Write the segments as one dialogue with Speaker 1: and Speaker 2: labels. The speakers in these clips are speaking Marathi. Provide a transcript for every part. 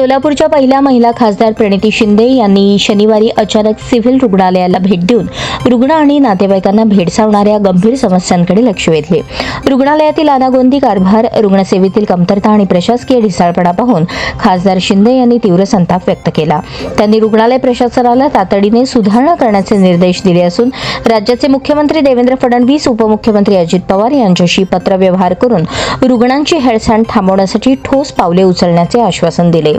Speaker 1: सोलापूरच्या पहिल्या महिला खासदार प्रणिती शिंदे यांनी शनिवारी अचानक सिव्हिल रुग्णालयाला भेट देऊन रुग्ण आणि नातेवाईकांना भेडसावणाऱ्या गंभीर समस्यांकडे लक्ष वेधले. रुग्णालयातील अनागोंदी कारभार रुग्णसेवेतील कमतरता आणि प्रशासकीय ढिसाळपणा पाहून खासदार शिंदे यांनी तीव्र संताप व्यक्त केला. त्यांनी रुग्णालय प्रशासनाला तातडीने सुधारणा करण्याचे निर्देश दिले असून राज्याचे मुख्यमंत्री देवेंद्र फडणवीस उपमुख्यमंत्री अजित पवार यांच्याशी पत्रव्यवहार करून रुग्णांची हेळसांड थांबवण्यासाठी ठोस पावले उचलण्याचे आश्वासन दिले.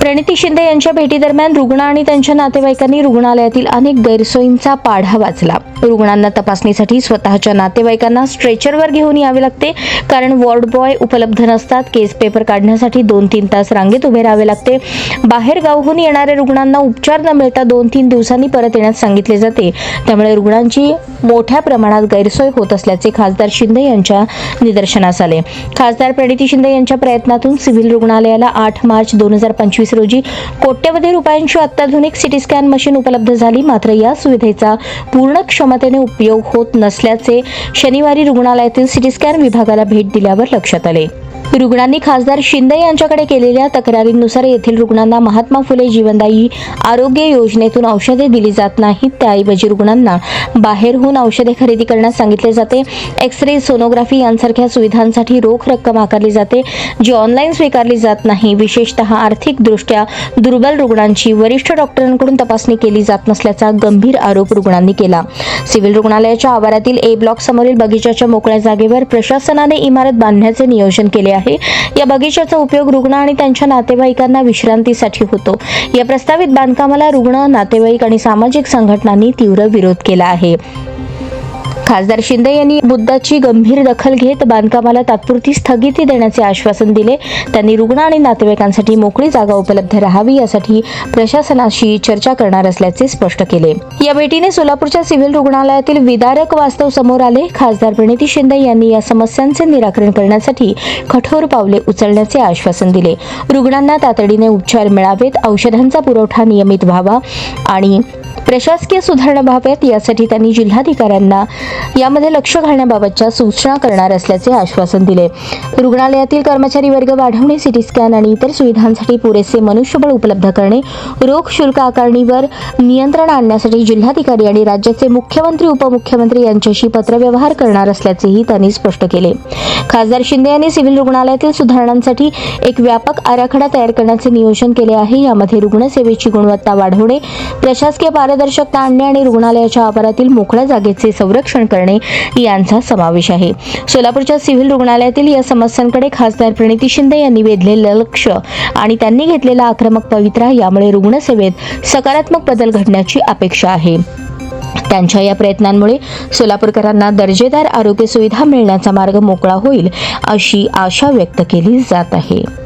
Speaker 1: प्रणिती शिंदे यांच्या भेटीदरम्यान रुग्ण आणि त्यांच्या नातेवाईकांनी रुग्णालयातील अनेक गैरसोयींचा पाढा वाचला रुग्णांना तपासणीसाठी स्वतःच्या नातेवाईकांना स्ट्रेचरवर घेऊन यावे लागते कारण वॉर्ड बॉय उपलब्ध नसतात. केस पेपर काढण्यासाठी दोन तीन तास रांगेत उभे राहावे लागते. बाहेर गावहून येणाऱ्या रुग्णांना उपचार न मिळता दोन तीन दिवसांनी परत येण्यास सांगितले जाते. त्यामुळे रुग्णांची मोठ्या प्रमाणात गैरसोय होत असल्याचे खासदार शिंदे यांच्या निदर्शनास आले. खासदार प्रणिती शिंदे यांच्या प्रयत्नातून सिव्हिल रुग्णालयाला आठ मार्च दोन हजार पंचवीस रोजी कोट्यवधी रुपयांची अत्याधुनिक सिटी स्कॅन मशीन उपलब्ध झाली. मात्र या सुविधेचा पूर्ण क्षमतेने उपयोग होत नसल्याचे शनिवारी रुग्णालयातील सिटी स्कॅन विभागाला भेट दिल्यावर लक्षात आले. रुग्णांनी खासदार शिंदे यांच्याकडे केलेल्या तक्रारींनुसार येथील रुग्णांना महात्मा फुले जीवनदायी आरोग्य योजनेतून औषधे दिली जात नाहीत. त्याऐवजी रुग्णांना बाहेरहून औषधे खरेदी करण्यास सांगितले जाते. एक्स रे सोनोग्राफी यांसारख्या सुविधांसाठी रोख रक्कम आकारली जाते जी ऑनलाईन स्वीकारली जात नाही. विशेषतः आर्थिकदृष्ट्या दुर्बल रुग्णांची वरिष्ठ डॉक्टरांकडून तपासणी केली जात नसल्याचा गंभीर आरोप रुग्णांनी केला. सिव्हिल रुग्णालयाच्या आवारातील ए ब्लॉक समोरील बगीचाच्या मोकळ्या जागेवर प्रशासनाने इमारत बांधण्याचे नियोजन केले आहे. या बगीचाचा उपयोग रुग्ण आणि त्यांच्या नातेवाईकांना विश्रांतीसाठी होतो. या प्रस्तावित बांधकामाला रुग्ण नातेवाईक आणि सामाजिक संघटनांनी तीव्र विरोध केला आहे. खासदार शिंदे यांनी मुद्द्याची गंभीर दखल घेत बांधकामाला तात्पुरती स्थगिती देण्याचे आश्वासन दिले. त्यांनी रुग्ण आणि नातेवाईकांसाठी मोकळी जागा उपलब्ध राहावी यासाठी प्रशासनाशी चर्चा करणार असल्याचे स्पष्ट केले. या भेटीने सोलापूरच्या सिव्हिल रुग्णालयातील विदारक वास्तव समोर आले. खासदार प्रणिती शिंदे यांनी या समस्यांचे निराकरण करण्यासाठी कठोर पावले उचलण्याचे आश्वासन दिले. रुग्णांना तातडीने उपचार मिळावेत औषधांचा पुरवठा नियमित व्हावा आणि प्रशासकीय सुधारणा व्हाव्यात यासाठी त्यांनी जिल्हाधिकाऱ्यांना यामध्ये लक्ष घालण्याबाबतच्या सूचना करणार असल्याचे आश्वासन दिले. रुग्णालयातील कर्मचारी वर्ग वाढवणे सिटी स्कॅन आणि इतर सुविधांसाठी पुरेसे मनुष्यबळ उपलब्ध करणे रोख शुल्क आकारणीवर नियंत्रण आणण्यासाठी जिल्हाधिकारी आणि राज्याचे मुख्यमंत्री उपमुख्यमंत्री यांच्याशी पत्रव्यवहार करणार असल्याचेही त्यांनी स्पष्ट केले. खासदार शिंदे यांनी सिव्हिल रुग्णालयातील सुधारणांसाठी एक व्यापक आराखडा तयार करण्याचे नियोजन केले आहे. यामध्ये रुग्णसेवेची गुणवत्ता वाढवणे प्रशासकीय पारदर्शकता आणणे आणि रुग्णालयाच्या आवारातील मोकळ्या जागेचे संरक्षण करणे यांचा समावेश आहे. सोलापूरच्या सिव्हिल रुग्णालयातील या समस्यांकडे खासदार प्रणिती शिंदे यांनी वेधलेलं लक्ष आणि त्यांनी घेतलेला आक्रमक पवित्रा यामुळे रुग्णसेवेत सकारात्मक बदल घडण्याची अपेक्षा आहे. त्यांच्या या प्रयत्नांमुळे सोलापूरकरांना दर्जेदार आरोग्य सुविधा मिळण्याचा मार्ग मोकळा होईल अशी आशा व्यक्त केली जात आहे.